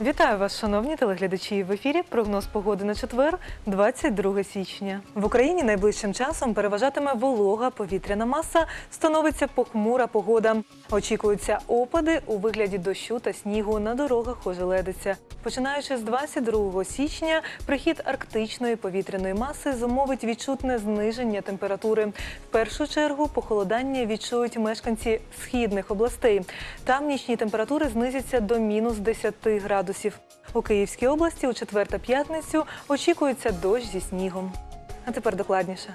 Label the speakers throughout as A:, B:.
A: Вітаю вас, шановні телеглядачі. В ефірі прогноз погоди на четвер, 22 січня. В Україні найближчим часом переважатиме волога повітряна маса, становиться похмура погода. Очікуються опади у вигляді дощу та снігу на дорогах ожеледиться. Починаючи з 22 січня, прихід арктичної повітряної маси зумовить відчутне зниження температури. В першу чергу похолодання відчують мешканці східних областей. Там нічні температури знизяться до мінус 10 градусів. У Київській області у четвер та п'ятницю очікується дощ зі снігом. А тепер докладніше.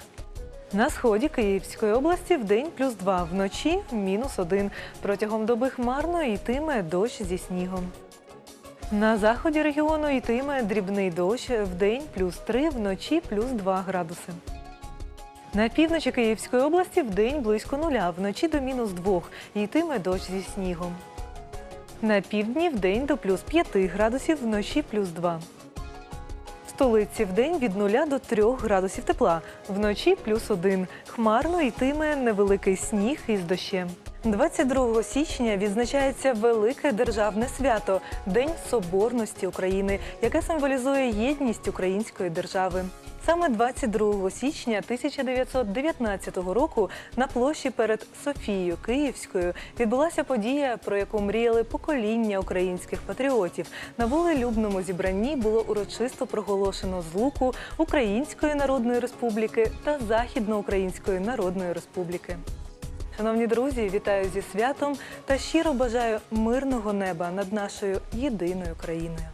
A: На сході Київської області в день плюс 2, вночі мінус 1. Протягом доби хмарно йтиме дощ зі снігом. На заході регіону йтиме дрібний дощ, в день плюс 3, вночі плюс 2 градуси. На півночі Київської області в день близько нуля, вночі до мінус 2, йтиме дощ зі снігом. На півдні в день до плюс 5 градусів, вночі плюс 2. В столиці в день від 0 до 3 градусів тепла, вночі плюс 1. Хмарно йтиме невеликий сніг із дощем. 22 січня відзначається велике державне свято День Соборності України, яке символізує єдність української держави. Саме 22 січня 1919 року на площі перед Софією Київською відбулася подія, про яку мріяли покоління українських патріотів. На волелюбному зібранні було урочисто проголошено злуку Української Народної Республіки та Західноукраїнської Народної Республіки. Шановні друзі, вітаю зі святом та щиро бажаю мирного неба над нашою єдиною країною.